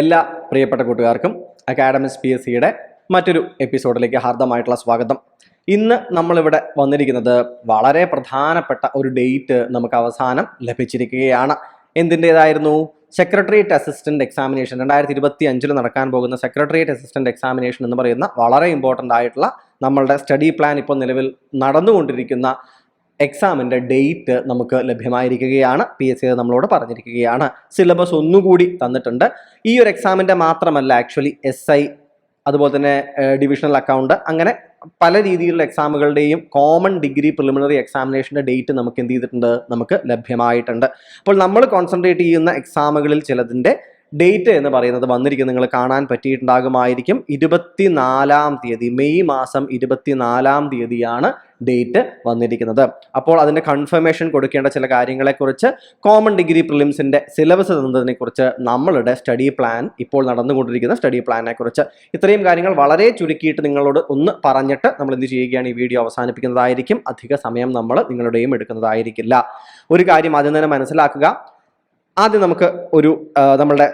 എല്ലാ പ്രിയപ്പെട്ട കൂട്ടുകാർക്കും അക്കാഡമിക്സ് പി എസ് സിയുടെ മറ്റൊരു എപ്പിസോഡിലേക്ക് ഹാർദമായിട്ടുള്ള സ്വാഗതം. ഇന്ന് നമ്മളിവിടെ വന്നിരിക്കുന്നത് വളരെ പ്രധാനപ്പെട്ട ഒരു ഡേറ്റ് നമുക്ക് അവസാനം ലഭിച്ചിരിക്കുകയാണ്. എന്തിന്റെതായിരുന്നു? സെക്രട്ടേറിയറ്റ് അസിസ്റ്റന്റ് എക്സാമിനേഷൻ രണ്ടായിരത്തി ഇരുപത്തി അഞ്ചിൽ നടക്കാൻ പോകുന്ന സെക്രട്ടേറിയറ്റ് അസിസ്റ്റന്റ് എക്സാമിനേഷൻ എന്ന് പറയുന്ന വളരെ ഇമ്പോർട്ടന്റ് ആയിട്ടുള്ള നമ്മളുടെ സ്റ്റഡി പ്ലാൻ ഇപ്പോൾ നിലവിൽ നടന്നുകൊണ്ടിരിക്കുന്ന എക്സാമിന്റെ ഡേറ്റ് നമുക്ക് ലഭ്യമായിരിക്കുകയാണ്. പി എസ് സി നമ്മളോട് പറഞ്ഞിരിക്കുകയാണ്. സിലബസ് ഒന്നുകൂടി തന്നിട്ടുണ്ട്. ഈ ഒരു എക്സാമിന്റെ മാത്രമല്ല ആക്ച്വലി എസ് ഐ അതുപോലെ തന്നെ ഡിവിഷണൽ അക്കൗണ്ട് അങ്ങനെ പല രീതിയിലുള്ള എക്സാമുകളുടെയും കോമൺ ഡിഗ്രി പ്രിലിമിനറി എക്സാമിനേഷന്റെ ഡേറ്റ് നമുക്ക് എന്ത് ചെയ്തിട്ടുണ്ട്? നമുക്ക് ലഭ്യമായിട്ടുണ്ട്. അപ്പോൾ നമ്മൾ കോൺസെൻട്രേറ്റ് ചെയ്യുന്ന എക്സാമുകളിൽ ചിലതിന്റെ ഡേറ്റ് എന്ന് പറയുന്നത് വന്നിരിക്കുന്നത് നിങ്ങൾ കാണാൻ പറ്റിയിട്ടുണ്ടാകുമായിരിക്കും. ഇരുപത്തിനാലാം തീയതി മെയ് മാസം ഇരുപത്തിനാലാം തീയതിയാണ് ഡേറ്റ് വന്നിരിക്കുന്നത്. അപ്പോൾ അതിന്റെ കൺഫർമേഷൻ കൊടുക്കേണ്ട ചില കാര്യങ്ങളെക്കുറിച്ച് കോമൺ ഡിഗ്രി പ്രിലിംസിന്റെ സിലബസ് തന്നതിനെക്കുറിച്ച് നമ്മളുടെ സ്റ്റഡി പ്ലാൻ ഇപ്പോൾ നടന്നുകൊണ്ടിരിക്കുന്ന സ്റ്റഡി പ്ലാനെക്കുറിച്ച് ഇത്രയും കാര്യങ്ങൾ വളരെ ചുരുക്കിയിട്ട് നിങ്ങളോട് ഒന്ന് പറഞ്ഞിട്ട് നമ്മൾ എന്ത് ചെയ്യുകയാണ്? ഈ വീഡിയോ അവസാനിപ്പിക്കുന്നതായിരിക്കും. അധിക സമയം നമ്മൾ നിങ്ങളുടെയും എടുക്കുന്നതായിരിക്കില്ല. ഒരു കാര്യം ആദ്യം തന്നെ മനസ്സിലാക്കുക. ആദ്യം നമുക്ക് ഒരു നമ്മളുടെ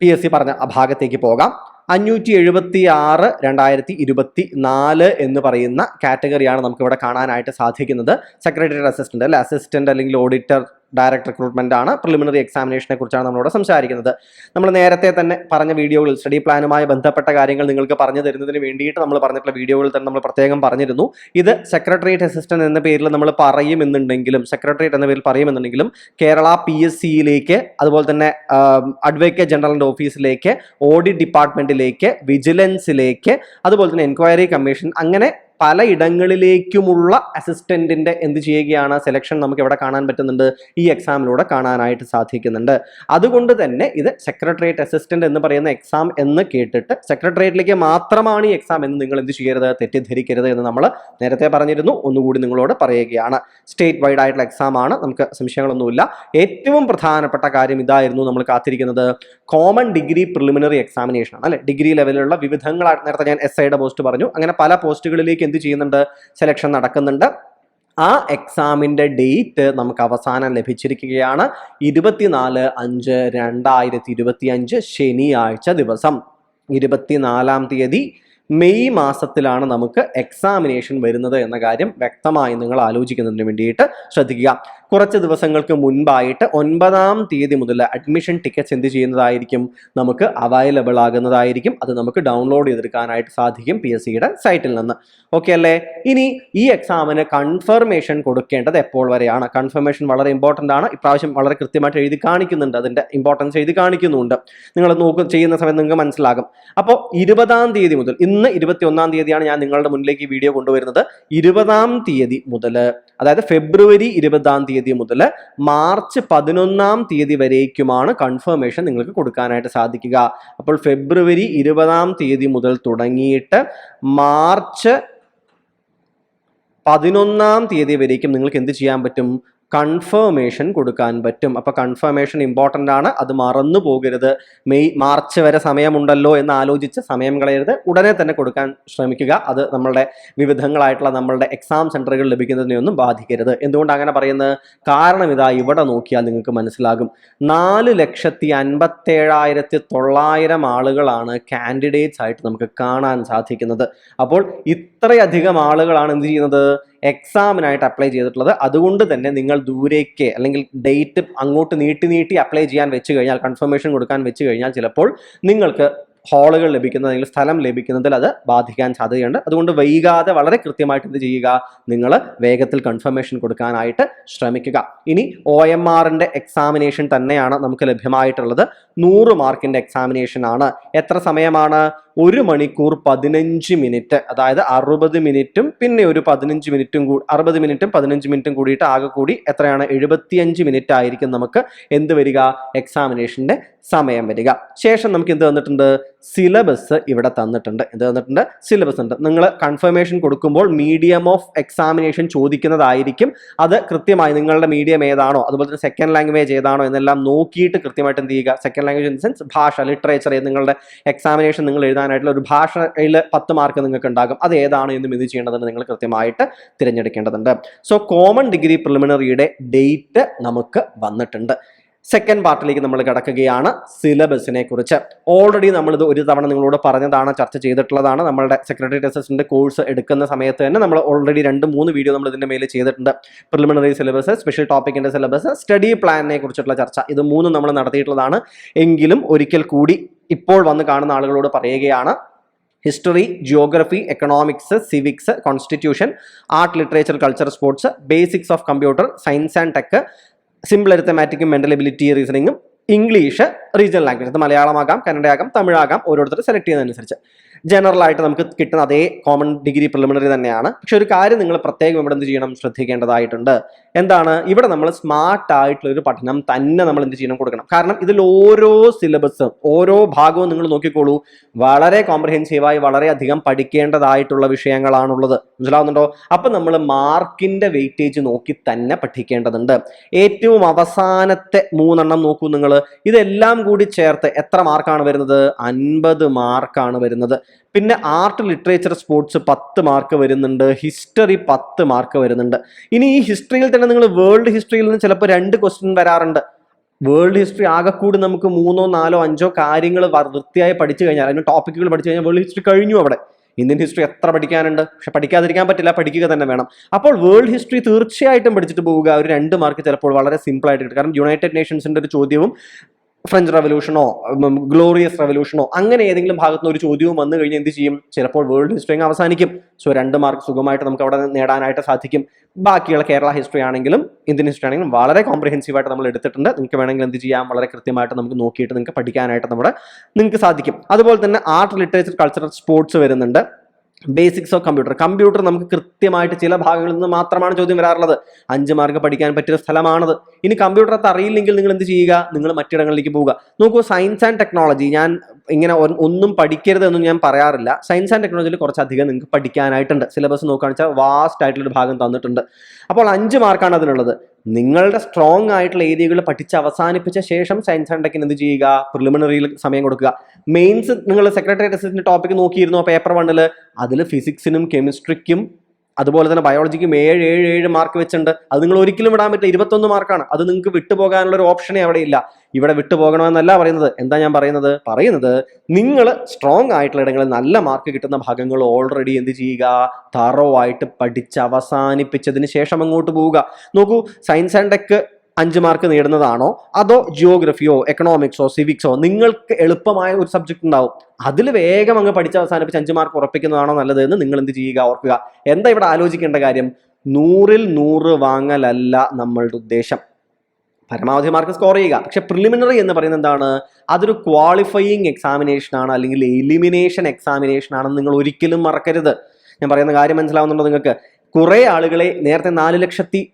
പി എസ് സി പറഞ്ഞ ആ ഭാഗത്തേക്ക് പോകാം. അഞ്ഞൂറ്റി എഴുപത്തി ആറ് രണ്ടായിരത്തി ഇരുപത്തി നാല് എന്ന് പറയുന്ന കാറ്റഗറിയാണ് നമുക്കിവിടെ കാണാനായിട്ട് സാധിക്കുന്നത്. സെക്രട്ടറി അസിസ്റ്റന്റ് അല്ലെ? അസിസ്റ്റന്റ് അല്ലെങ്കിൽ ഓഡിറ്റർ ഡയറക്ട് റിക്രൂട്ട്മെന്റ് ആണ്. പ്രിലിമിനറി എക്സാമിനേഷനെ കുറിച്ചാണ് നമ്മളോട് സംസാരിക്കുന്നത്. നമ്മൾ നേരത്തെ തന്നെ പറഞ്ഞ വീഡിയോകളിൽ സ്റ്റഡി പ്ലാനുമായി ബന്ധപ്പെട്ട കാര്യങ്ങൾ നിങ്ങൾക്ക് പറഞ്ഞു തരുന്നതിന് വേണ്ടിയിട്ട് നമ്മൾ പറഞ്ഞിട്ടുള്ള വീഡിയോകളിൽ തന്നെ നമ്മൾ പ്രത്യേകം പറഞ്ഞിരുന്നു. ഇത് സെക്രട്ടേറിയറ്റ് അസിസ്റ്റന്റ് എന്ന പേരിൽ നമ്മൾ പറയുമെന്നുണ്ടെങ്കിലും സെക്രട്ടേറിയറ്റ് എന്ന പേരിൽ പറയുമെന്നുണ്ടെങ്കിലും കേരള പി എസ് സിയിലേക്ക് അതുപോലെ തന്നെ അഡ്വക്കേറ്റ് ജനറലിന്റെ ഓഫീസിലേക്ക് ഓഡിറ്റ് ഡിപ്പാർട്ട്മെന്റിലേക്ക് വിജിലൻസിലേക്ക് അതുപോലെ തന്നെ എൻക്വയറി കമ്മീഷൻ അങ്ങനെ പല ഇടങ്ങളിലേക്കുമുള്ള അസിസ്റ്റന്റിന്റെ എന്ത് ചെയ്യുകയാണ്? സെലക്ഷൻ നമുക്ക് എവിടെ കാണാൻ പറ്റുന്നുണ്ട്. ഈ എക്സാമിലൂടെ കാണാനായിട്ട് സാധിക്കുന്നുണ്ട്. അതുകൊണ്ട് തന്നെ ഇത് സെക്രട്ടേറിയറ്റ് അസിസ്റ്റന്റ് എന്ന് പറയുന്ന എക്സാം എന്ന് കേട്ടിട്ട് സെക്രട്ടേറിയറ്റിലേക്ക് മാത്രമാണ് ഈ എക്സാം എന്ന് നിങ്ങൾ എന്ത് ചെയ്യരുത്? തെറ്റിദ്ധരിക്കരുത് എന്ന് നമ്മൾ നേരത്തെ പറഞ്ഞിരുന്നു. ഒന്നുകൂടി നിങ്ങളോട് പറയുകയാണ്. സ്റ്റേറ്റ് വൈഡ് ആയിട്ടുള്ള എക്സാം ആണ്. നമുക്ക് സംശയങ്ങളൊന്നുമില്ല. ഏറ്റവും പ്രധാനപ്പെട്ട കാര്യം ഇതായിരുന്നു നമ്മൾ കാത്തിരിക്കുന്നത്. കോമൺ ഡിഗ്രി പ്രിലിമിനറി എക്സാമിനേഷൻ ആണ്. അല്ലെ? ഡിഗ്രി ലെവലിലുള്ള വിവിധങ്ങളായിട്ട് നേരത്തെ ഞാൻ എസ് ഐയുടെ പോസ്റ്റ് പറഞ്ഞു. അങ്ങനെ പല പോസ്റ്റുകളിലേക്ക് എന്ത് ചെയ്യുന്നുണ്ട്? സെലക്ഷൻ നടക്കുന്നുണ്ട്. ആ എക്സാമിന്റെ ഡേറ്റ് നമുക്ക് അവസാനം ലഭിച്ചിരിക്കുകയാണ്. ഇരുപത്തിനാല് അഞ്ച് രണ്ടായിരത്തി ഇരുപത്തി അഞ്ച് ശനിയാഴ്ച ദിവസം. ഇരുപത്തിനാലാം തീയതി മെയ് മാസത്തിലാണ് നമുക്ക് എക്സാമിനേഷൻ വരുന്നത് എന്ന കാര്യം വ്യക്തമായി നിങ്ങൾ ആലോചിക്കുന്നതിന് വേണ്ടിയിട്ട് ശ്രദ്ധിക്കുക. കുറച്ച് ദിവസങ്ങൾക്ക് മുൻപായിട്ട് ഒൻപതാം തീയതി മുതൽ അഡ്മിഷൻ ടിക്കറ്റ്സ് എന്ത് ചെയ്യുന്നതായിരിക്കും? നമുക്ക് അവൈലബിൾ ആകുന്നതായിരിക്കും. അത് നമുക്ക് ഡൗൺലോഡ് ചെയ്തെടുക്കാനായിട്ട് സാധിക്കും പി എസ് സിയുടെ സൈറ്റിൽ നിന്ന്. ഓക്കെ അല്ലേ? ഇനി ഈ എക്സാമിന് കൺഫർമേഷൻ കൊടുക്കേണ്ടത് എപ്പോൾ വരെയാണ്? കൺഫർമേഷൻ വളരെ ഇമ്പോർട്ടന്റ് ആണ്. ഇപ്രാവശ്യം വളരെ കൃത്യമായിട്ട് എഴുതി കാണിക്കുന്നുണ്ട്. അതിന്റെ ഇമ്പോർട്ടൻസ് എഴുതി കാണിക്കുന്നുണ്ട്. നിങ്ങൾ നോക്കും ചെയ്യുന്ന സമയത്ത് നിങ്ങൾക്ക് മനസ്സിലാകും. അപ്പോൾ ഇരുപതാം തീയതി മുതൽ ഇന്ന് ഇരുപത്തി ഒന്നാം തീയതിയാണ് ഞാൻ നിങ്ങളുടെ മുന്നിലേക്ക് ഈ വീഡിയോ കൊണ്ടുവരുന്നത്. ഇരുപതാം തീയതി മുതൽ അതായത് ഫെബ്രുവരി ഇരുപതാം തീയതി മുതൽ മാർച്ച് പതിനൊന്നാം തീയതി വരേക്കുമാണ് കൺഫർമേഷൻ നിങ്ങൾക്ക് കൊടുക്കാനായിട്ട് സാധിക്കുക. അപ്പോൾ ഫെബ്രുവരി ഇരുപതാം തീയതി മുതൽ തുടങ്ങിയിട്ട് മാർച്ച് പതിനൊന്നാം തീയതി വരേക്കും നിങ്ങൾക്ക് എന്ത് ചെയ്യാൻ പറ്റും? കൺഫർമേഷൻ കൊടുക്കാൻ പറ്റും. അപ്പോൾ കൺഫർമേഷൻ ഇമ്പോർട്ടന്റ് ആണ്. അത് മറന്നു പോകരുത്. മെയ് മാർച്ച് വരെ സമയമുണ്ടല്ലോ എന്ന് ആലോചിച്ച് സമയം കളയരുത്. ഉടനെ തന്നെ കൊടുക്കാൻ ശ്രമിക്കുക. അത് നമ്മളുടെ വിവിധങ്ങളായിട്ടുള്ള നമ്മളുടെ എക്സാം സെന്ററുകൾ ലഭിക്കുന്നതിനെയൊന്നും ബാധിക്കരുത്. എന്തുകൊണ്ട് അങ്ങനെ പറയുന്നത്? കാരണം ഇതാ ഇവിടെ നോക്കിയാൽ നിങ്ങൾക്ക് മനസ്സിലാകും. നാല് ലക്ഷത്തി അൻപത്തേഴായിരത്തി തൊള്ളായിരം ആളുകളാണ് കാൻഡിഡേറ്റ്സ് ആയിട്ട് നമുക്ക് കാണാൻ സാധിക്കുന്നത്. അപ്പോൾ ഇത്രയധികം ആളുകളാണ് എന്ത് ചെയ്യുന്നത്? എക്സാമിനായിട്ട് അപ്ലൈ ചെയ്തിട്ടുള്ളത്. അതുകൊണ്ട് തന്നെ നിങ്ങൾ ദൂരേക്ക് അല്ലെങ്കിൽ ഡേറ്റ് അങ്ങോട്ട് നീട്ടി നീട്ടി അപ്ലൈ ചെയ്യാൻ വെച്ച് കഴിഞ്ഞാൽ കൺഫർമേഷൻ കൊടുക്കാൻ വെച്ച് കഴിഞ്ഞാൽ ചിലപ്പോൾ നിങ്ങൾക്ക് ഹാളുകൾ ലഭിക്കുന്നത് അല്ലെങ്കിൽ സ്ഥലം ലഭിക്കുന്നതിൽ അത് ബാധിക്കാൻ സാധ്യതയുണ്ട്. അതുകൊണ്ട് വൈകാതെ വളരെ കൃത്യമായിട്ട് എന്ത് ചെയ്യുക? നിങ്ങൾ വേഗത്തിൽ കൺഫർമേഷൻ കൊടുക്കാനായിട്ട് ശ്രമിക്കുക. ഇനി ഒ എം ആറിന്റെ എക്സാമിനേഷൻ തന്നെയാണ് നമുക്ക് ലഭ്യമായിട്ടുള്ളത്. നൂറ് മാർക്കിന്റെ എക്സാമിനേഷൻ ആണ്. എത്ര സമയമാണ്? ഒരു മണിക്കൂർ പതിനഞ്ച് മിനിറ്റ് അതായത് അറുപത് മിനിറ്റും പിന്നെ ഒരു പതിനഞ്ച് മിനിറ്റും കൂടി അറുപത് മിനിറ്റും പതിനഞ്ച് മിനിറ്റും കൂടിയിട്ട് ആകെ കൂടി എത്രയാണ്? എഴുപത്തിയഞ്ച് മിനിറ്റ് ആയിരിക്കും നമുക്ക് എന്ത് വരിക? എക്സാമിനേഷന്റെ സമയം വരിക. ശേഷം നമുക്ക് എന്ത് തന്നിട്ടുണ്ട് സിലബസ് ഇവിടെ തന്നിട്ടുണ്ട്. എന്ത് തന്നിട്ടുണ്ട്? സിലബസ് ഉണ്ട്. നിങ്ങൾ കൺഫർമേഷൻ കൊടുക്കുമ്പോൾ മീഡിയം ഓഫ് എക്സാമിനേഷൻ ചോദിക്കുന്നതായിരിക്കും. അത് കൃത്യമായി നിങ്ങളുടെ മീഡിയം ഏതാണോ അതുപോലെ തന്നെ സെക്കൻഡ് ലാംഗ്വേജ് ഏതാണോ എന്നെല്ലാം നോക്കിയിട്ട് കൃത്യമായിട്ട് എന്ത് ചെയ്യുക? സെക്കൻഡ് ലാംഗ്വേജ് ഇൻ സെൻസ് ഭാഷ ലിറ്ററേച്ചർ നിങ്ങളുടെ എക്സാമിനേഷൻ നിങ്ങൾ എഴുതാനായിട്ടുള്ള ഒരു ഭാഷയിൽ പത്ത് മാർക്ക് നിങ്ങൾക്ക് ഉണ്ടാകും. അത് ഏതാണ് എന്നും ഇത് ചെയ്യേണ്ടതെന്ന് നിങ്ങൾ കൃത്യമായിട്ട് തിരഞ്ഞെടുക്കേണ്ടതുണ്ട്. സോ കോമൺ ഡിഗ്രി പ്രിലിമിനറിയുടെ ഡേറ്റ് നമുക്ക് വന്നിട്ടുണ്ട്. സെക്കൻഡ് പാർട്ടിലേക്ക് നമ്മൾ കിടക്കുകയാണ് സിലബസിനെ കുറിച്ച് ഓൾറെഡി നമ്മളിത് ഒരു തവണ നിങ്ങളോട് പറഞ്ഞതാണ് ചർച്ച ചെയ്തിട്ടുള്ളതാണ്. നമ്മളുടെ സെക്രട്ടറി അസിസ്റ്റന്റ് കോഴ്സ് എടുക്കുന്ന സമയത്ത് തന്നെ നമ്മൾ ഓൾറെഡി രണ്ട് മൂന്ന് വീഡിയോ നമ്മൾ ഇതിന്റെ മേലെ ചെയ്തിട്ടുണ്ട്. പ്രിലിമിനറി സിലബസ് സ്പെഷ്യൽ ടോപ്പിക്കിന്റെ സിലബസ് സ്റ്റഡി പ്ലാനിനെ കുറിച്ചിട്ടുള്ള ചർച്ച. ഇത് മൂന്നും നമ്മൾ നടത്തിയിട്ടുള്ളതാണ്. എങ്കിലും ഒരിക്കൽ കൂടി ഇപ്പോൾ വന്ന് കാണുന്ന ആളുകളോട് പറയുകയാണ് history geography economics civics constitution art literature culture sports basics of computer science and tech simple അരിത്തമാറ്റിക്കും mental ability റീസണിങ്ങും ഇംഗ്ലീഷ് റീജിയണൽ ലാംഗ്വേജ് അത് മലയാളമാകാം കന്നഡയാകാം തമിഴാകാം ഓരോരുത്തർ സെലക്ട് ചെയ്യുന്നതനുസരിച്ച്. ജനറൽ ആയിട്ട് നമുക്ക് കിട്ടുന്ന അതേ കോമൺ ഡിഗ്രി പ്രിലിമിനറി തന്നെയാണ്. പക്ഷെ ഒരു കാര്യം നിങ്ങൾ പ്രത്യേകം ഇവിടെ എന്ത് ചെയ്യണം? ശ്രദ്ധിക്കേണ്ടതായിട്ടുണ്ട്. എന്താണ്? ഇവിടെ നമ്മൾ സ്മാർട്ട് ആയിട്ടുള്ള ഒരു പഠനം തന്നെ നമ്മൾ എന്ത് ചെയ്യണം? കൊടുക്കണം. കാരണം ഇതിൽ ഓരോ സിലബസും ഓരോ ഭാഗവും നിങ്ങൾ നോക്കിക്കോളൂ. വളരെ കോംപ്രഹെൻസീവായി വളരെയധികം പഠിക്കേണ്ടതായിട്ടുള്ള വിഷയങ്ങളാണുള്ളത്. മനസ്സിലാവുന്നുണ്ടോ? അപ്പം നമ്മൾ മാർക്കിന്റെ വെയിറ്റേജ് നോക്കി തന്നെ പഠിക്കേണ്ടതുണ്ട്. ഏറ്റവും അവസാനത്തെ മൂന്നെണ്ണം നോക്കൂ നിങ്ങൾ. ഇതെല്ലാം കൂടി ചേർത്ത് എത്ര മാർക്കാണ് വരുന്നത്? അൻപത് മാർക്കാണ് വരുന്നത്. പിന്നെ ആർട്ട് ലിറ്ററേച്ചർ സ്പോർട്സ് പത്ത് മാർക്ക് വരുന്നുണ്ട് ഹിസ്റ്ററി പത്ത് മാർക്ക് വരുന്നുണ്ട്. ഇനി ഈ ഹിസ്റ്ററിയിൽ തന്നെ നിങ്ങൾ വേൾഡ് ഹിസ്റ്ററിയിൽ നിന്ന് ചിലപ്പോൾ രണ്ട് ക്വസ്റ്റ്യൻ വരാറുണ്ട്. വേൾഡ് ഹിസ്റ്ററി ആകെ കൂടി നമുക്ക് മൂന്നോ നാലോ അഞ്ചോ കാര്യങ്ങൾ വൃത്തിയായി പഠിച്ചു കഴിഞ്ഞാൽ അതിന് ടോപ്പിക്കുകൾ പഠിച്ചു കഴിഞ്ഞാൽ വേൾഡ് ഹിസ്റ്ററി കഴിഞ്ഞു അവിടെ. ഇന്ത്യൻ ഹിസ്റ്ററി എത്ര പഠിക്കാനുണ്ട്? പക്ഷെ പഠിക്കാതിരിക്കാൻ പറ്റില്ല പഠിക്കുക തന്നെ വേണം. അപ്പോൾ വേൾഡ് ഹിസ്റ്ററി തീർച്ചയായിട്ടും പഠിച്ചിട്ട് പോവുക ഒരു രണ്ട് മാർക്ക് ചിലപ്പോൾ വളരെ സിമ്പിൾ ആയിട്ട് കിട്ടും. കാരണം യുണൈറ്റഡ് നേഷൻസിന്റെ ഒരു ചോദ്യവും ഫ്രഞ്ച് റവല്യൂഷനോ ഗ്ലോറിയസ് റവല്യൂഷനോ അങ്ങനെ ഏതെങ്കിലും ഭാഗത്ത് നിന്ന് ഒരു ചോദ്യവും വന്നു കഴിഞ്ഞാൽ എന്ത് ചെയ്യും? ചിലപ്പോൾ വേൾഡ് ഹിസ്റ്ററി അങ്ങ് അവസാനിക്കും. സോ രണ്ട് മാർക്ക് സുഖമായിട്ട് നമുക്ക് അവിടെ നേടാനായിട്ട് സാധിക്കും. ബാക്കിയുള്ള കേരള ഹിസ്റ്ററി ആണെങ്കിലും ഇന്ത്യൻ ഹിസ്റ്ററി ആണെങ്കിലും വളരെ കോംപ്രിഹെൻസീവ് ആയിട്ട് നമ്മൾ എടുത്തിട്ടുണ്ട്. നിങ്ങൾക്ക് വേണമെങ്കിൽ എന്ത് ചെയ്യാം? വളരെ കൃത്യമായിട്ട് നമുക്ക് നോക്കിയിട്ട് നിങ്ങൾക്ക് പഠിക്കാനായിട്ട് നമ്മുടെ നിങ്ങൾക്ക് സാധിക്കും. അതുപോലെ തന്നെ ആർട്ട് ലിറ്ററേച്ചർ കൾച്ചറൽ സ്പോർട്സ് വരുന്നുണ്ട്. ബേസിക്സ് ഓഫ് കമ്പ്യൂട്ടർ കമ്പ്യൂട്ടർ നമുക്ക് കൃത്യമായിട്ട് ചില ഭാഗങ്ങളിൽ നിന്ന് മാത്രമാണ് ചോദ്യം വരാറുള്ളത്. അഞ്ച് മാർക്ക് പഠിക്കാൻ പറ്റിയ സ്ഥലമാണത്. ഇനി കമ്പ്യൂട്ടർ അത് അറിയില്ലെങ്കിൽ നിങ്ങൾ എന്ത് ചെയ്യുക? നിങ്ങൾ മറ്റിടങ്ങളിലേക്ക് പോവുക. നോക്കൂ സയൻസ് ആൻഡ് ടെക്നോളജി ഞാൻ ഇങ്ങനെ ഒന്നും പഠിക്കരുത് എന്നും ഞാൻ പറയാറില്ല. സയൻസ് ആൻഡ് ടെക്നോളജിയിൽ കുറച്ചധികം നിങ്ങൾക്ക് പഠിക്കാനായിട്ടുണ്ട്. സിലബസ് നോക്കുകയാണെന്ന് വെച്ചാൽ വാസ്റ്റ് ആയിട്ടുള്ളൊരു ഭാഗം തന്നിട്ടുണ്ട്. അപ്പോൾ അഞ്ച് മാർക്കാണ് അതിനുള്ളത്. നിങ്ങളുടെ സ്ട്രോങ് ആയിട്ടുള്ള ഏരിയകൾ പഠിച്ച് അവസാനിപ്പിച്ച ശേഷം സയൻസ് ആൻഡ് ടെക്കിന് എന്ത് ചെയ്യുക? പ്രിലിമിനറിയിൽ സമയം കൊടുക്കുക. മെയിൻസ് നിങ്ങൾ സെക്രട്ടറി അസിസ്റ്റന്റ് ടോപ്പിക് നോക്കിയിരുന്നോ? പേപ്പർ വണ്ണിൽ അതിൽ ഫിസിക്സിനും കെമിസ്ട്രിക്കും അതുപോലെ തന്നെ ബയോളജിക്ക് ഏഴ് ഏഴ് ഏഴ് മാർക്ക് വെച്ചിട്ടുണ്ട്. അത് നിങ്ങൾ ഒരിക്കലും വിടാൻ പറ്റില്ല. ഇരുപത്തൊന്ന് മാർക്കാണ് അത് നിങ്ങൾക്ക് വിട്ടുപോകാനുള്ള ഒരു ഓപ്ഷനേ അവിടെ ഇല്ല. ഇവിടെ വിട്ടുപോകണമെന്നല്ല പറയുന്നത്. എന്താ ഞാൻ പറയുന്നത്? പറയുന്നത് നിങ്ങൾ സ്ട്രോങ് ആയിട്ടുള്ള ഇടങ്ങളിൽ നല്ല മാർക്ക് കിട്ടുന്ന ഭാഗങ്ങൾ ഓൾറെഡി എന്ത് ചെയ്യുക? തറോ ആയിട്ട് പഠിച്ച് അവസാനിപ്പിച്ചതിന് ശേഷം അങ്ങോട്ട് പോവുക. നോക്കൂ സയൻസ് ആൻഡ് ടെക് അഞ്ച് മാർക്ക് നേടുന്നതാണോ? അതോ ജിയോഗ്രഫിയോ എക്കണോമിക്സോ സിവിക്സോ നിങ്ങൾക്ക് എളുപ്പമായ ഒരു സബ്ജക്ട് ഉണ്ടാവും. അതിൽ വേഗം അങ്ങ് പഠിച്ച് അവസാനിപ്പിച്ച് അഞ്ച് മാർക്ക് ഉറപ്പിക്കുന്നതാണോ നല്ലത് എന്ന് നിങ്ങൾ എന്ത് ചെയ്യുക? ഓർക്കുക. എന്താ ഇവിടെ ആലോചിക്കേണ്ട കാര്യം? നൂറിൽ നൂറ് വാങ്ങലല്ല നമ്മളുടെ ഉദ്ദേശം. പരമാവധി മാർക്ക് സ്കോർ ചെയ്യുക. പക്ഷെ പ്രിലിമിനറി എന്ന് പറയുന്നത് എന്താണ്? അതൊരു ക്വാളിഫയിങ് എക്സാമിനേഷൻ ആണ് അല്ലെങ്കിൽ എലിമിനേഷൻ എക്സാമിനേഷൻ ആണെന്ന് നിങ്ങൾ ഒരിക്കലും മറക്കരുത്. ഞാൻ പറയുന്ന കാര്യം മനസ്സിലാവുന്നുണ്ടോ നിങ്ങൾക്ക്? കുറെ ആളുകളെ നേരത്തെ നാല് ലക്ഷത്തി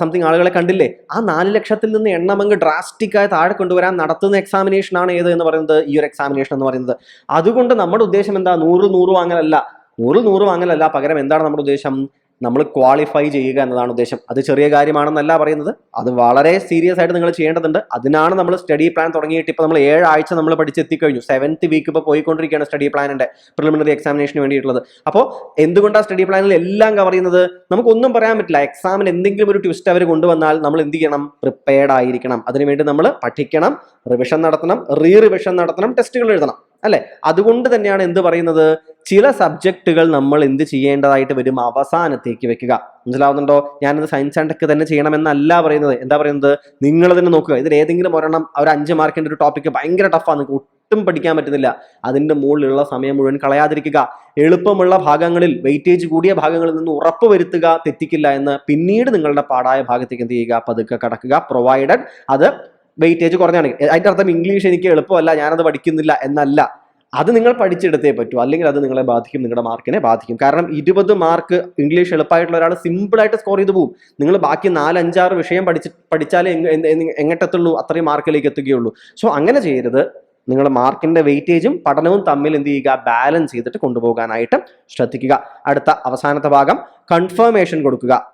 സംതിങ് ആളുകളെ കണ്ടില്ലേ? ആ നാല് ലക്ഷത്തിൽ നിന്ന് എണ്ണമങ്ങ് ഡ്രാസ്റ്റിക് ആയി താഴെ കൊണ്ടുവരാൻ നടത്തുന്ന എക്സാമിനേഷൻ ആണ് ഏത് എന്ന് പറയുന്നത്? ഈ ഒരു എക്സാമിനേഷൻ എന്ന് പറയുന്നത്. അതുകൊണ്ട് നമ്മുടെ ഉദ്ദേശം എന്താ? നൂറ് നൂറ് വാങ്ങലല്ല. നൂറ് നൂറ് വാങ്ങലല്ല. പകരം എന്താണ് നമ്മുടെ ഉദ്ദേശം? നമ്മൾ ക്വാളിഫൈ ചെയ്യുക എന്നതാണ് ഉദ്ദേശം. അത് ചെറിയ കാര്യമാണെന്നല്ല പറയുന്നത്. അത് വളരെ സീരിയസ് ആയിട്ട് നിങ്ങൾ ചെയ്യേണ്ടതുണ്ട്. അതിനാണ് നമ്മൾ സ്റ്റഡി പ്ലാൻ തുടങ്ങിയിട്ട് ഇപ്പോൾ നമ്മൾ ഏഴാഴ്ച നമ്മൾ പഠിച്ചെത്തിക്കഴിഞ്ഞു. സെവൻത്ത് വീക്ക് ഇപ്പോൾ പോയിക്കൊണ്ടിരിക്കുകയാണ് സ്റ്റഡി പ്ലാനിന്റെ പ്രിലിമിനറി എക്സാമിനേഷന് വേണ്ടിയിട്ടുള്ളത്. അപ്പോൾ എന്തുകൊണ്ടാണ് സ്റ്റഡി പ്ലാനിൽ എല്ലാം കവർ ചെയ്യുന്നത്? നമുക്കൊന്നും പറയാൻ പറ്റില്ല. എക്സാമിന് എന്തെങ്കിലും ഒരു ട്വിസ്റ്റ് അവർ കൊണ്ടുവന്നാൽ നമ്മൾ എന്ത് ചെയ്യണം? പ്രിപ്പയർഡ് ആയിരിക്കണം. അതിനുവേണ്ടി നമ്മൾ പഠിക്കണം റിവിഷൻ നടത്തണം റീ റിവിഷൻ നടത്തണം ടെസ്റ്റുകൾ എഴുതണം. അല്ലെ? അതുകൊണ്ട് തന്നെയാണ് എന്ത് പറയുന്നത്? ചില സബ്ജക്റ്റുകൾ നമ്മൾ എന്ത് ചെയ്യേണ്ടതായിട്ട് വരും അവസാനത്തേക്ക് വെക്കുക. മനസ്സിലാവുന്നുണ്ടോ? ഞാനത് സയൻസ് ആൻഡ് ടെക് തന്നെ ചെയ്യണമെന്നല്ല പറയുന്നത്. എന്താ പറയുന്നത്? നിങ്ങൾ തന്നെ നോക്കുക. ഇതിൽ ഏതെങ്കിലും ഒരെണ്ണം ഒരു അഞ്ച് മാർക്കിന്റെ ഒരു ടോപ്പിക്ക് ഭയങ്കര ടഫാണ് നിങ്ങൾക്ക് ഒട്ടും പഠിക്കാൻ പറ്റുന്നില്ല. അതിന്റെ മുകളിലുള്ള സമയം മുഴുവൻ കളയാതിരിക്കുക. എളുപ്പമുള്ള ഭാഗങ്ങളിൽ വെയിറ്റേജ് കൂടിയ ഭാഗങ്ങളിൽ നിന്ന് ഉറപ്പ് വരുത്തുക തെറ്റിക്കില്ല എന്ന് പിന്നീട് നിങ്ങളുടെ പാടായ ഭാഗത്തേക്ക് എന്ത് ചെയ്യുക? പതുക്കെ കടക്കുക. പ്രൊവൈഡഡ് അത് വെയിറ്റേജ് കുറഞ്ഞാണ് അതിന്റെ അർത്ഥം ഇംഗ്ലീഷ് എനിക്ക് എളുപ്പമല്ല ഞാനത് പഠിക്കുന്നില്ല എന്നല്ല. അത് നിങ്ങൾ പഠിച്ചെടുത്തേ പറ്റൂ. അല്ലെങ്കിൽ അത് നിങ്ങളെ ബാധിക്കും നിങ്ങളുടെ മാർക്കിനെ ബാധിക്കും. കാരണം ഇരുപത് മാർക്ക് ഇംഗ്ലീഷ് എളുപ്പമായിട്ടുള്ള ഒരാൾ സിമ്പിളായിട്ട് സ്കോർ ചെയ്ത് പോകും നിങ്ങൾ ബാക്കി നാല് അഞ്ചാറ് വിഷയം പഠിച്ച് പഠിച്ചാലേ എങ്ങോട്ടെത്തുള്ളൂ അത്രയും മാർക്കിലേക്ക് എത്തുകയുള്ളൂ. സോ അങ്ങനെ ചെയ്യരുത്. നിങ്ങളുടെ മാർക്കിന്റെ വെയിറ്റേജും പഠനവും തമ്മിൽ എന്ത് ചെയ്യുക? ബാലൻസ് ചെയ്തിട്ട് കൊണ്ടുപോകാനായിട്ട് ശ്രദ്ധിക്കുക. അടുത്ത അവസാനത്തെ ഭാഗം കൺഫർമേഷൻ കൊടുക്കുക.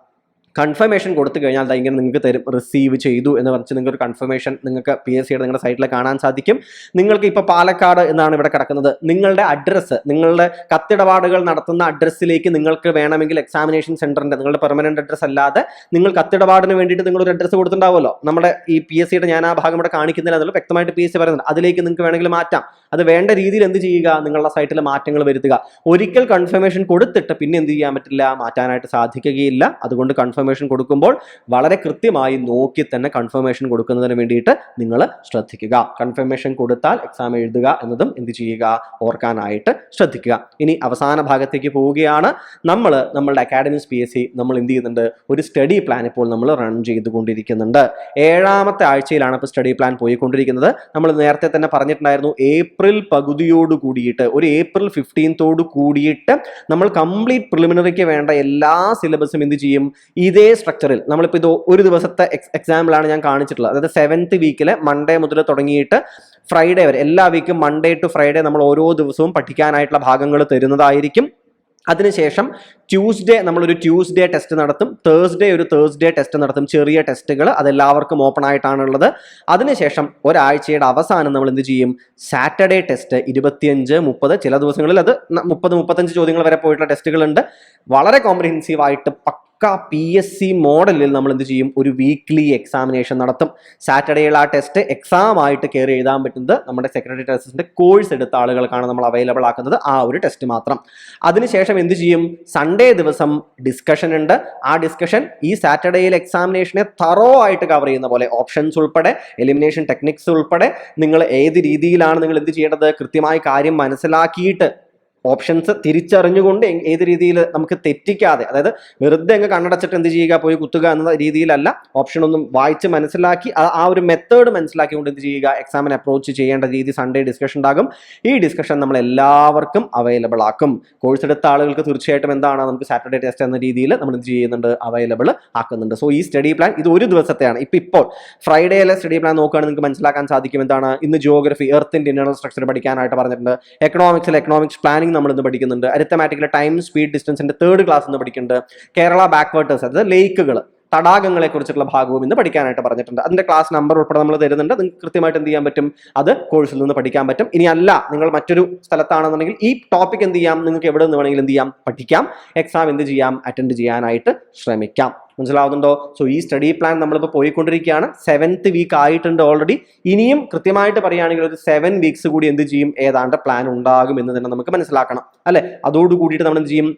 കൺഫർമേഷൻ കൊടുത്തു കഴിഞ്ഞാൽ ദാ ഇങ്ങനെ നിങ്ങൾക്ക് തരും റിസീവ് ചെയ്തു എന്ന് പറഞ്ഞ് നിങ്ങൾക്ക് ഒരു കൺഫർമേഷൻ നിങ്ങൾക്ക് പി എസ് സിയുടെ നിങ്ങളുടെ സൈറ്റിൽ കാണാൻ സാധിക്കും. നിങ്ങൾക്ക് ഇപ്പോൾ പാലക്കാട് എന്നാണ് ഇവിടെ കിടക്കുന്നത്. നിങ്ങളുടെ അഡ്രസ്സ് നിങ്ങളുടെ കത്തിടപാടുകൾ നടത്തുന്ന അഡ്രസ്സിലേക്ക് നിങ്ങൾക്ക് വേണമെങ്കിൽ എക്സാമിനേഷൻ സെന്ററിന്റെ നിങ്ങളുടെ പെർമനന്റ് അഡ്രസ്സ് അല്ലാതെ നിങ്ങൾ കത്തിടപാടിന് വേണ്ടിയിട്ട് നിങ്ങളൊരു അഡ്രസ്സ് കൊടുത്തിട്ടുണ്ടാവുമല്ലോ. നമ്മുടെ ഈ പി എസ് സിയുടെ ഞാൻ ആ ഭാഗം ഇവിടെ കാണിക്കുന്നില്ല എന്നുള്ള വ്യക്തമായിട്ട് പി എസ് സി പറയുന്നുണ്ട്. അതിലേക്ക് നിങ്ങൾക്ക് വേണമെങ്കിൽ മാറ്റാം. അത് വേണ്ട രീതിയിൽ എന്ത് ചെയ്യുക? നിങ്ങളുടെ സൈറ്റിൽ മാറ്റങ്ങൾ വരുത്തുക. ഒരിക്കൽ കൺഫർമേഷൻ കൊടുത്തിട്ട് പിന്നെ എന്ത് ചെയ്യാൻ പറ്റില്ല? മാറ്റാനായിട്ട് സാധിക്കുകയില്ല. അതുകൊണ്ട് കൺഫർമേഷൻ കൊടുക്കുമ്പോൾ വളരെ കൃത്യമായി നോക്കി തന്നെ കൺഫർമേഷൻ കൊടുക്കുന്നതിന് വേണ്ടിയിട്ട് നിങ്ങൾ ശ്രദ്ധിക്കുക. കൺഫർമേഷൻ കൊടുത്താൽ എക്സാം എഴുതുക എന്നതും എന്ത് ചെയ്യുക? ഓർക്കാനായിട്ട് ശ്രദ്ധിക്കുക. ഇനി അവസാന ഭാഗത്തേക്ക് പോവുകയാണ്. നമ്മൾ നമ്മളുടെ അക്കാഡമിക്സ് പി എസ് സി നമ്മൾ എന്ത് ചെയ്യുന്നുണ്ട്? ഒരു സ്റ്റഡി പ്ലാൻ ഇപ്പോൾ നമ്മൾ റൺ ചെയ്തുകൊണ്ടിരിക്കുന്നുണ്ട്. ഏഴാമത്തെ ആഴ്ചയിലാണ് ഇപ്പോൾ സ്റ്റഡി പ്ലാൻ പോയിക്കൊണ്ടിരിക്കുന്നത്. നമ്മൾ നേരത്തെ തന്നെ പറഞ്ഞിട്ടുണ്ടായിരുന്നു ഏപ്രിൽ പകുതിയോട് കൂടിയിട്ട് ഒരു ഏപ്രിൽ ഫിഫ്റ്റീൻത്തോട് കൂടിയിട്ട് നമ്മൾ കംപ്ലീറ്റ് പ്രിലിമിനറിക്ക് വേണ്ട എല്ലാ സിലബസും എന്ത് ചെയ്യും? ഇതേ സ്ട്രക്ചറിൽ നമ്മളിപ്പോൾ ഇത് ഒരു ദിവസത്തെ എക്സാമ്പിളാണ് ഞാൻ കാണിച്ചിട്ടുള്ളത്. അതായത് സെവൻത്ത് വീക്കിലെ മൺഡേ മുതൽ തുടങ്ങിയിട്ട് ഫ്രൈഡേ വരെ എല്ലാ വീക്കും മൺഡേ ടു ഫ്രൈഡേ നമ്മൾ ഓരോ ദിവസവും പഠിക്കാനായിട്ടുള്ള ഭാഗങ്ങൾ തരുന്നതായിരിക്കും. അതിനുശേഷം ട്യൂസ്ഡേ നമ്മളൊരു ട്യൂസ്ഡേ ടെസ്റ്റ് നടത്തും. തേഴ്സ്ഡേ ഒരു തേഴ്സ്ഡേ ടെസ്റ്റ് നടത്തും. ചെറിയ ടെസ്റ്റുകൾ അതെല്ലാവർക്കും ഓപ്പൺ ആയിട്ടാണുള്ളത്. അതിനുശേഷം ഒരാഴ്ചയുടെ അവസാനം നമ്മൾ എന്ത് ചെയ്യും? സാറ്റർഡേ ടെസ്റ്റ് ഇരുപത്തിയഞ്ച് മുപ്പത്. ചില ദിവസങ്ങളിൽ അത് മുപ്പത് മുപ്പത്തഞ്ച് ചോദ്യങ്ങൾ വരെ പോയിട്ടുള്ള ടെസ്റ്റുകളുണ്ട് വളരെ കോംപ്രിഹെൻസീവ് ആയിട്ട് പക്ക പി എസ് സി മോഡലിൽ നമ്മൾ എന്ത് ചെയ്യും? ഒരു വീക്ക്ലി എക്സാമിനേഷൻ നടത്തും. സാറ്റർഡേയിൽ ആ ടെസ്റ്റ് എക്സാം ആയിട്ട് കയറി എഴുതാൻ പറ്റുന്നത് നമ്മുടെ സെക്രട്ടറി ടെസ്റ്റിന്റെ കോഴ്സ് എടുത്ത ആളുകൾക്കാണ് നമ്മൾ അവൈലബിൾ ആക്കുന്നത്. ആ ഒരു ടെസ്റ്റ് മാത്രം. അതിനുശേഷം എന്ത് ചെയ്യും? സൺഡേ ദിവസം ഡിസ്കഷൻ ഉണ്ട്. ആ ഡിസ്കഷൻ ഈ സാറ്റർഡേയിൽ എക്സാമിനേഷനെ തറോ ആയിട്ട് കവർ ചെയ്യുന്ന പോലെ ഓപ്ഷൻസ് ഉൾപ്പെടെ എലിമിനേഷൻ ടെക്നിക്സ് ഉൾപ്പെടെ നിങ്ങൾ ഏത് രീതിയിലാണ് നിങ്ങൾ എന്ത് ചെയ്യേണ്ടത്? കൃത്യമായി കാര്യം മനസ്സിലാക്കിയിട്ട് ഓപ്ഷൻസ് തിരിച്ചറിഞ്ഞുകൊണ്ട് ഏത് രീതിയിൽ നമുക്ക് തെറ്റിക്കാതെ അതായത് വെറുതെ അങ്ങ് കണ്ണടച്ചിട്ട് എന്ത് ചെയ്യുക പോയി കുത്തുക എന്ന രീതിയിലല്ല ഓപ്ഷൻ ഒന്നും വായിച്ച് മനസ്സിലാക്കി ആ- ആ ഒരു മെത്തേഡ് മനസ്സിലാക്കിക്കൊണ്ട് എന്ത് ചെയ്യുക എക്സാമിന് അപ്രോച്ച് ചെയ്യേണ്ട രീതി സൺഡേ ഡിസ്കഷൻ ഉണ്ടാകും. ഈ ഡിസ്കഷൻ നമ്മൾ എല്ലാവർക്കും അവൈലബിൾ ആക്കും. കോഴ്സ് എടുത്ത ആളുകൾക്ക് തീർച്ചയായിട്ടും എന്താണ് നമുക്ക് സാറ്റർഡേ ടെസ്റ്റ് എന്ന രീതിയിൽ നമ്മൾ എന്ത് ചെയ്യുന്നുണ്ട് അവൈലബിൾ ആക്കുന്നുണ്ട്. സോ ഈ സ്റ്റഡി പ്ലാൻ ഇത് ഒരു ദിവസത്തെയാണ്. ഇപ്പം ഇപ്പോൾ ഫ്രൈഡേയിലെ സ്റ്റഡി പ്ലാൻ നോക്കുകയാണെങ്കിൽ നിങ്ങൾക്ക് മനസ്സിലാക്കാൻ സാധിക്കും എന്താണ് ഇന്ന് ജിയോഗ്രഫി എർത്തിന്റെ ഇന്റർണൽ സ്ട്രക്ചർ പഠിക്കാനായിട്ട് പറഞ്ഞിട്ടുണ്ട്. എക്കണോമിക്സിൽ എക്കണോമിക്സ് പ്ലാനിംഗ് നമ്മൾ ഇന്ന് പഠിക്കുന്നുണ്ട് അരിത്തമാറ്റിക്കിലെ ടൈം സ്പീഡ് ഡിസ്റ്റൻസിന്റെ തേർഡ് ക്ലാസ് ഇന്ന് പഠിക്കുന്നുണ്ട്. കേരള ബാക്ക്വേർട്ടേഴ്സ് അതായത് ലേക്കുകൾ തടാകങ്ങളെ കുറിച്ചുള്ള ഭാഗവും ഇന്ന് പഠിക്കാനായിട്ട് പറഞ്ഞിട്ടുണ്ട്. അതിന്റെ ക്ലാസ് നമ്പർ ഉൾപ്പെടെ നമ്മൾ തരുന്നുണ്ട്. നിങ്ങൾക്ക് കൃത്യമായിട്ട് എന്ത് ചെയ്യാൻ പറ്റും? അത് കോഴ്സിൽ നിന്ന് പഠിക്കാൻ പറ്റും. ഇനി അല്ല നിങ്ങൾ മറ്റൊരു സ്ഥലത്താണെന്നുണ്ടെങ്കിൽ ഈ ടോപ്പിക് എന്ത് ചെയ്യാം? നിങ്ങൾക്ക് എവിടെ നിന്ന് വേണമെങ്കിലും എന്ത് ചെയ്യാം? പഠിക്കാം. എക്സാം എന്ത് ചെയ്യാം? അറ്റൻഡ് ചെയ്യാനായിട്ട് ശ്രമിക്കാം. മനസ്സിലാവുന്നുണ്ടോ? സോ ഈ സ്റ്റഡി പ്ലാൻ നമ്മളിപ്പോൾ പോയിക്കൊണ്ടിരിക്കുകയാണ്. സെവൻത്ത് വീക്ക് ആയിട്ടുണ്ട് ഓൾറെഡി ഇനിയും കൃത്യമായിട്ട് പറയുകയാണെങ്കിൽ ഒരു സെവൻ വീക്സ് കൂടി എന്ത് ചെയ്യും? ഏതാണ്ട് പ്ലാൻ ഉണ്ടാകും എന്ന് തന്നെ നമുക്ക് മനസ്സിലാക്കണം. അല്ലെ? അതോടുകൂടിയിട്ട് നമ്മൾ എന്ത് ചെയ്യും?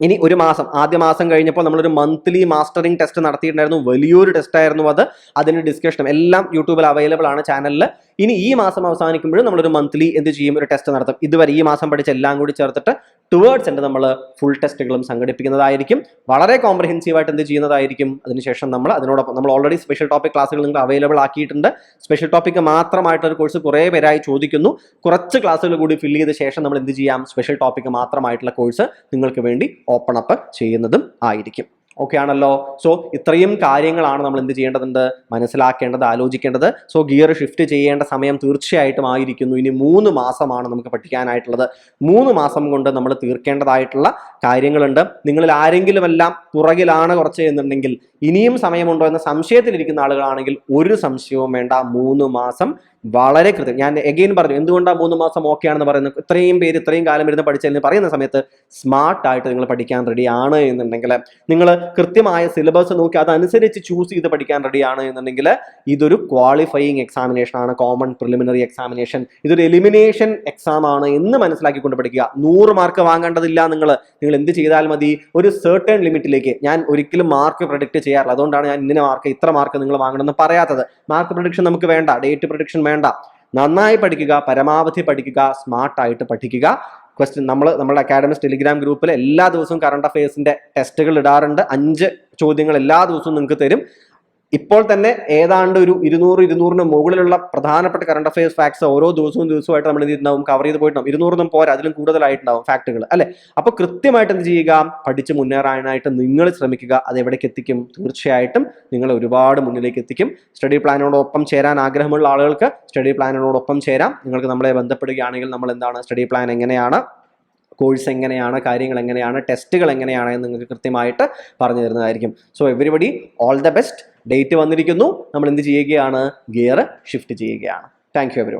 ഇനി ഒരു മാസം. ആദ്യ മാസം കഴിഞ്ഞപ്പോൾ നമ്മളൊരു മന്ത്ലി മാസ്റ്ററിംഗ് ടെസ്റ്റ് നടത്തിയിട്ടുണ്ടായിരുന്നു. വലിയൊരു ടെസ്റ്റ് ആയിരുന്നു അത്. അതിന്റെ ഡിസ്കഷനും എല്ലാം യൂട്യൂബിൽ അവൈലബിൾ ആണ് ചാനലിൽ ഇനി ഈ മാസം അവസാനിക്കുമ്പോഴും നമ്മളൊരു മന്ത്ലി എന്ത് ചെയ്യും? ഒരു ടെസ്റ്റ് നടത്തും. ഇതുവരെ ഈ മാസം പഠിച്ച എല്ലാം കൂടി ചേർത്തിട്ട് ടുവേർഡ്സ് എന്റെ നമ്മൾ ഫുൾ ടെസ്റ്റുകളും സംഘടിപ്പിക്കുന്നതായിരിക്കും. വളരെ കോംപ്രഹെൻസീവ് ആയിട്ട് എന്ത് ചെയ്യുന്നതായിരിക്കും? അതിനുശേഷം നമ്മൾ അതിനോടൊപ്പം നമ്മൾ ഓൾറെഡി സ്പെഷ്യൽ ടോപ്പിക് ക്ലാസ്സുകൾ നിങ്ങൾ അവൈലബിൾ ആക്കിയിട്ടുണ്ട്. സ്പെഷ്യൽ ടോപ്പിക്ക് മാത്രമായിട്ടൊരു കോഴ്സ് കുറേ പേരായി ചോദിക്കുന്നു. കുറച്ച് ക്ലാസ്സുകൾ കൂടി ഫില്ല് ചെയ്ത ശേഷം നമ്മൾ എന്ത് ചെയ്യാം? സ്പെഷ്യൽ ടോപ്പിക്ക് മാത്രമായിട്ടുള്ള കോഴ്സ് നിങ്ങൾക്ക് വേണ്ടി ഓപ്പൺ അപ്പ് ചെയ്യുന്നതും ആയിരിക്കും. ഓക്കെ ആണല്ലോ സോ ഇത്രയും കാര്യങ്ങളാണ് നമ്മൾ എന്ത് ചെയ്യേണ്ടതുണ്ട്? മനസ്സിലാക്കേണ്ടത് ആലോചിക്കേണ്ടത്. സോ ഗിയർ ഷിഫ്റ്റ് ചെയ്യേണ്ട സമയം തീർച്ചയായിട്ടും ആയിരിക്കുന്നു. ഇനി മൂന്ന് മാസമാണ് നമുക്ക് പഠിക്കാനായിട്ടുള്ളത്. മൂന്ന് മാസം കൊണ്ട് നമ്മൾ തീർക്കേണ്ടതായിട്ടുള്ള കാര്യങ്ങളുണ്ട്. നിങ്ങളിൽ ആരെങ്കിലും എല്ലാം പുറകിലാണ് കുറച്ച് എന്നുണ്ടെങ്കിൽ ഇനിയും സമയമുണ്ടോ എന്ന സംശയത്തിലിരിക്കുന്ന ആളുകളാണെങ്കിൽ ഒരു സംശയവും വേണ്ട. മൂന്ന് മാസം വളരെ കൃത്യം. ഞാൻ എഗെയിൻ പറഞ്ഞു എന്തുകൊണ്ടാണ് മൂന്ന് മാസം ഓക്കെ ആണെന്ന് പറയുന്നത്? ഇത്രയും പേര് ഇത്രയും കാലം ഇരുന്ന് പഠിച്ചതെന്ന് പറയുന്ന സമയത്ത് സ്മാർട്ട് ആയിട്ട് നിങ്ങൾ പഠിക്കാൻ റെഡി ആണ് എന്നുണ്ടെങ്കിൽ നിങ്ങൾ കൃത്യമായ സിലബസ് നോക്കി അതനുസരിച്ച് ചൂസ് ചെയ്ത് പഠിക്കാൻ റെഡി ആണ് എന്നുണ്ടെങ്കിൽ ഇതൊരു ക്വാളിഫയിങ് എക്സാമിനേഷൻ ആണ് കോമൺ പ്രിലിമിനറി എക്സാമിനേഷൻ ഇതൊരു എലിമിനേഷൻ എക്സാം ആണ് എന്ന് മനസ്സിലാക്കിക്കൊണ്ട് പഠിക്കുക. നൂറ് മാർക്ക് വാങ്ങേണ്ടതില്ല നിങ്ങൾ. നിങ്ങൾ എന്ത് ചെയ്താൽ മതി? ഒരു സെർട്ടേൺ ലിമിറ്റിലേക്ക് ഞാൻ ഒരിക്കലും മാർക്ക് പ്രൊഡിക്റ്റ് ചെയ്യാറില്ല. അതുകൊണ്ടാണ് ഞാൻ ഇന്ന മാർക്ക് ഇത്ര മാർക്ക് നിങ്ങൾ വാങ്ങണമെന്ന് പറയാത്തത്. മാർക്ക് പ്രൊഡിക്ഷൻ നമുക്ക് വേണ്ട. ഡേറ്റ് പ്രൊഡിക്ഷൻ വേണ്ട. നന്നായി പഠിക്കുക പരമാവധി പഠിക്കുക സ്മാർട്ടായിട്ട് പഠിക്കുക. ക്വസ്റ്റ്യൻ നമ്മൾ നമ്മുടെ അക്കാഡമിക്സ് ടെലിഗ്രാം ഗ്രൂപ്പിൽ എല്ലാ ദിവസവും കറണ്ട് അഫയേഴ്സിന്റെ ടെസ്റ്റുകൾ ഇടാറുണ്ട്. അഞ്ച് ചോദ്യങ്ങൾ എല്ലാ ദിവസവും നിങ്ങൾക്ക് തരും. ഇപ്പോൾ തന്നെ ഏതാണ്ട് ഒരു ഇരുന്നൂറ് ഇരുന്നൂറിന് മുകളിലുള്ള പ്രധാനപ്പെട്ട കറണ്ട് അഫയേഴ്സ് ഫാക്ട്സ് ഓരോ ദിവസവും ദിവസമായിട്ട് നമ്മൾ എന്ത് കവർ ചെയ്ത് പോയിട്ടുണ്ടാവും. ഇരുന്നൂറൊന്നും പോരാ അതിലും കൂടുതലായിട്ടുണ്ടാവും ഫാക്ടുകൾ അല്ലെ? അപ്പൊ കൃത്യമായിട്ട് എന്ത് ചെയ്യുക? പഠിച്ച് മുന്നേറാനായിട്ട് നിങ്ങൾ ശ്രമിക്കുക. അത് എവിടേക്ക് എത്തിക്കും? തീർച്ചയായിട്ടും നിങ്ങളെ ഒരുപാട് മുന്നിലേക്ക് എത്തിക്കും. സ്റ്റഡി പ്ലാനോടൊപ്പം ചേരാൻ ആഗ്രഹമുള്ള ആളുകൾക്ക് സ്റ്റഡി പ്ലാനിനോടൊപ്പം ചേരാം. നിങ്ങൾക്ക് നമ്മളെ ബന്ധപ്പെടുകയാണെങ്കിൽ നമ്മൾ എന്താണ്? സ്റ്റഡി പ്ലാൻ എങ്ങനെയാണ്? കോഴ്സ് എങ്ങനെയാണ്? കാര്യങ്ങൾ എങ്ങനെയാണ്? ടെസ്റ്റുകൾ എങ്ങനെയാണ്? എന്ന് നിങ്ങൾക്ക് കൃത്യമായിട്ട് പറഞ്ഞു തരുന്നതായിരിക്കും. So everybody all the best date വന്നിരിക്കുന്നു. നമ്മൾ എന്ത് ചെയ്യുകയാണ്? ഗിയർ ഷിഫ്റ്റ് ചെയ്യുകയാണ്. Thank you every